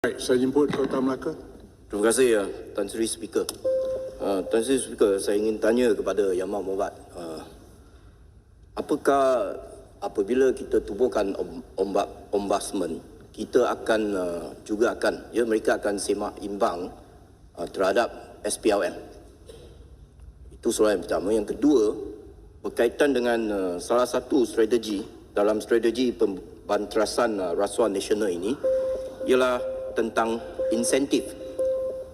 Baik, saya jemput Kota Melaka. Terima kasih ya, Tan Sri Speaker. Uh, Tan Sri Speaker, saya ingin tanya kepada Yang Amat Mohd, uh, apakah apabila kita tubuhkan om- ombak ombudsman, kita akan uh, juga akan, ya mereka akan semak imbang uh, terhadap SPLM. Itu soalan yang pertama. Yang kedua, berkaitan dengan uh, salah satu strategi dalam strategi pembantrasan uh, rasuah nasional ini ialah tentang insentif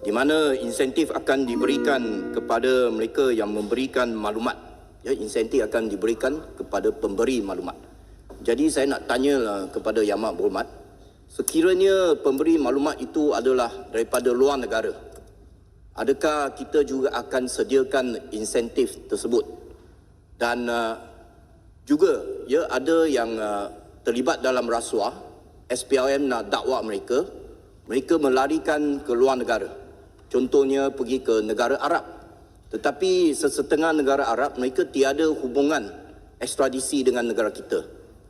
di mana insentif akan diberikan kepada mereka yang memberikan maklumat. Ya insentif akan diberikan kepada pemberi maklumat. Jadi saya nak tanyalah kepada Yang Amat Berhormat sekiranya pemberi maklumat itu adalah daripada luar negara adakah kita juga akan sediakan insentif tersebut? Dan uh, juga ya ada yang uh, terlibat dalam rasuah SPRM nak dakwa mereka mereka melarikan ke luar negara. Contohnya pergi ke negara Arab. Tetapi sesetengah negara Arab mereka tiada hubungan ekstradisi dengan negara kita.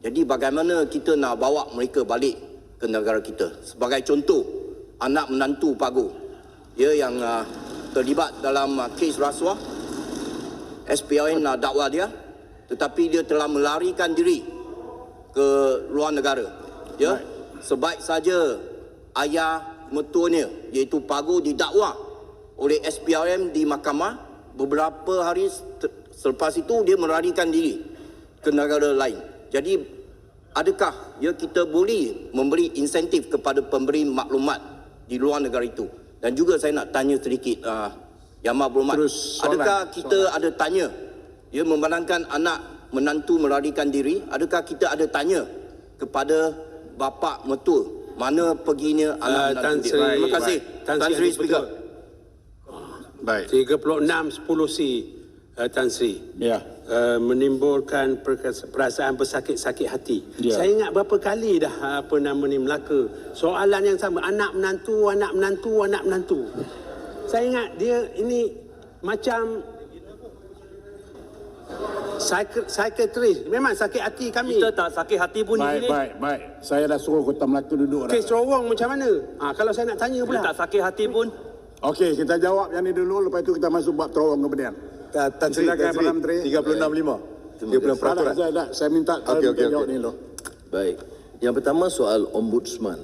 Jadi bagaimana kita nak bawa mereka balik ke negara kita? Sebagai contoh anak menantu Pagu. Ya yang uh, terlibat dalam uh, kes rasuah. SPRM nak dakwa dia. Tetapi dia telah melarikan diri ke luar negara. Ya? Sebaik saja ayah mertuanya iaitu Pagu didakwa oleh SPRM di mahkamah. Beberapa hari se- selepas itu dia melarikan diri ke negara lain. Jadi adakah ya kita boleh memberi insentif kepada pemberi maklumat di luar negara itu? Dan juga saya nak tanya sedikit uh, Yang Amat Berhormat Terus soalan, adakah kita ada tanya ya memandangkan anak menantu melarikan diri? Adakah kita ada tanya kepada bapa mertua mana perginya anak Ah, menantu Tan Sri- terima kasih Tan Tan Sri Speaker. Baik. 36 10 C uh, Tan Sri Ya. uh, menimbulkan perasaan bersakit-sakit hati. Ya. Saya ingat berapa kali dah uh, apa nama ni Melaka soalan yang sama anak menantu anak menantu anak menantu. Saya ingat dia ini macam Psikiatris Memang sakit hati kami Kita tak sakit hati pun Baik, di sini. baik, baik. Saya dah suruh Kota Melaka duduk dah. Kes Corong macam mana ha, Kalau saya nak tanya Kita pula tak sakit hati pun. Okey, kita jawab yang ni dulu. Lepas itu kita masuk bab terowong kemudian. Tan Tan Sri, Silakan, Tan Sri, Perdana Menteri. 36.5. Dia punya Tak, peraturan. saya, tak, saya minta Okey, okey, okay, jawab okey. ni dulu. Baik. Yang pertama soal ombudsman.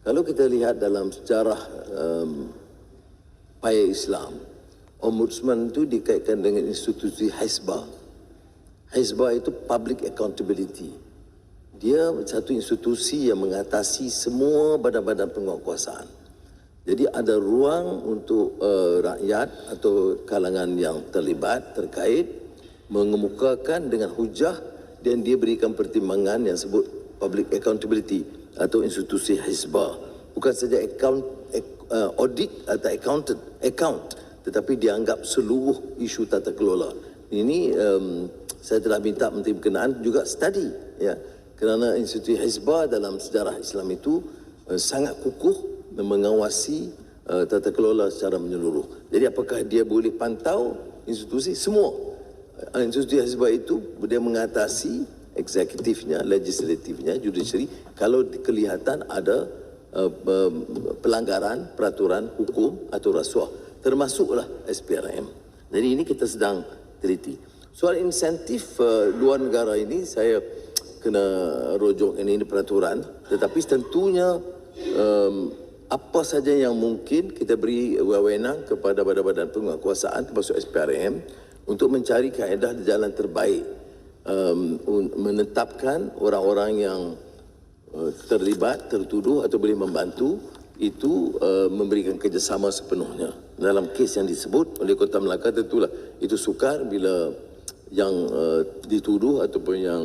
Kalau kita lihat dalam sejarah um, paya Islam, ombudsman itu dikaitkan dengan institusi Hizbah. Hizbah itu public accountability. Dia satu institusi yang mengatasi semua badan-badan penguatkuasaan. Jadi ada ruang untuk uh, rakyat atau kalangan yang terlibat terkait mengemukakan dengan hujah dan dia berikan pertimbangan yang sebut public accountability atau institusi hizbah. Bukan saja account ac- uh, audit atau accountant account tetapi dianggap seluruh isu tata kelola. Ini um, saya telah minta menteri berkenaan juga study ya kerana institusi hizbah dalam sejarah Islam itu uh, sangat kukuh mengawasi uh, tata kelola secara menyeluruh. Jadi apakah dia boleh pantau institusi semua? Uh, institusi hizbah itu dia mengatasi eksekutifnya, legislatifnya, judiciary kalau kelihatan ada uh, um, pelanggaran peraturan hukum atau rasuah termasuklah SPRM. Jadi ini kita sedang teliti. Soal insentif uh, luar negara ini saya kena rujuk ini, ini peraturan tetapi tentunya um, apa saja yang mungkin kita beri wewenang kepada badan-badan penguatkuasaan termasuk SPRM untuk mencari kaedah jalan terbaik um, menetapkan orang-orang yang uh, terlibat, tertuduh atau boleh membantu itu uh, memberikan kerjasama sepenuhnya. Dalam kes yang disebut oleh Kota Melaka tentulah itu sukar bila yang uh, dituduh ataupun yang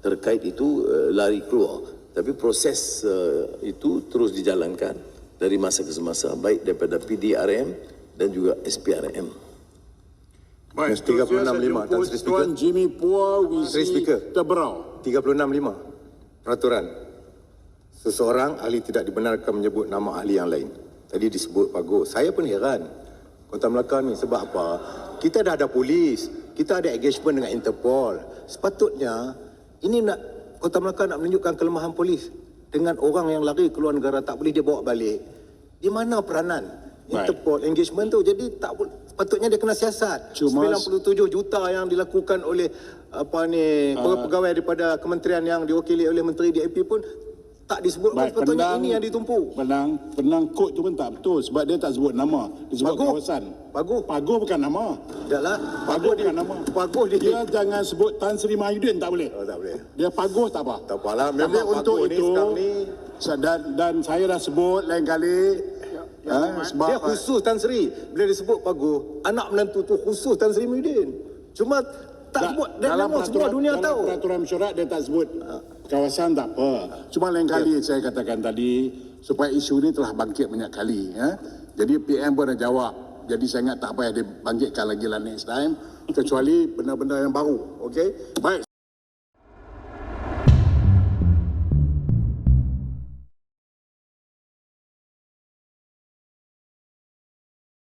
terkait itu uh, lari keluar. Tapi proses uh, itu terus dijalankan dari masa ke semasa baik daripada PDRM dan juga SPRM. Baik, Yes, seterusnya 36.5, saya jemput Tan Sri Speaker. Tuan Jimmy Pua, Speaker. Teberau. 36.5. Peraturan. Seseorang ahli tidak dibenarkan menyebut nama ahli yang lain. Tadi disebut Pago. Saya pun heran. Kota Melaka ni sebab apa? Kita dah ada polis. Kita ada engagement dengan Interpol. Sepatutnya ini nak Kota Melaka nak menunjukkan kelemahan polis. Dengan orang yang lari keluar negara tak boleh dia bawa balik. Di mana peranan. Interpol engagement tu? Jadi tak boleh sepatutnya dia kena siasat. Cuma- 97 juta yang dilakukan oleh apa ni uh, pegawai daripada kementerian yang diwakili oleh menteri DAP pun tak disebutkan sepatutnya ini yang ditumpu. Penang, penang kod tu pun tak betul sebab dia tak sebut nama. Dia sebut Paguh. kawasan. Paguh. Paguh bukan nama. Taklah. Paguh bukan nama. Paguh dia. Dia jangan sebut Tan Sri Mahyudin tak boleh. Oh, tak boleh. Dia paguh tak apa. Tak apalah, Tapi memang untuk paguh ni itu sekarang ni dan, dan saya dah sebut lain kali ha, sebab dia khusus Tan Sri. Bila disebut Paguh, anak menantu tu khusus Tan Sri Muhyiddin. Cuma tak Da- sebut dan memang semua dunia dalam tahu. peraturan mesyuarat dia tak sebut kawasan tak apa. Cuma lain kali saya katakan tadi supaya isu ini telah bangkit banyak kali. Ya. Jadi PM pun dah jawab. Jadi saya ingat tak payah dia bangkitkan lagi lah next time. Kecuali benda-benda yang baru. Okey? Baik,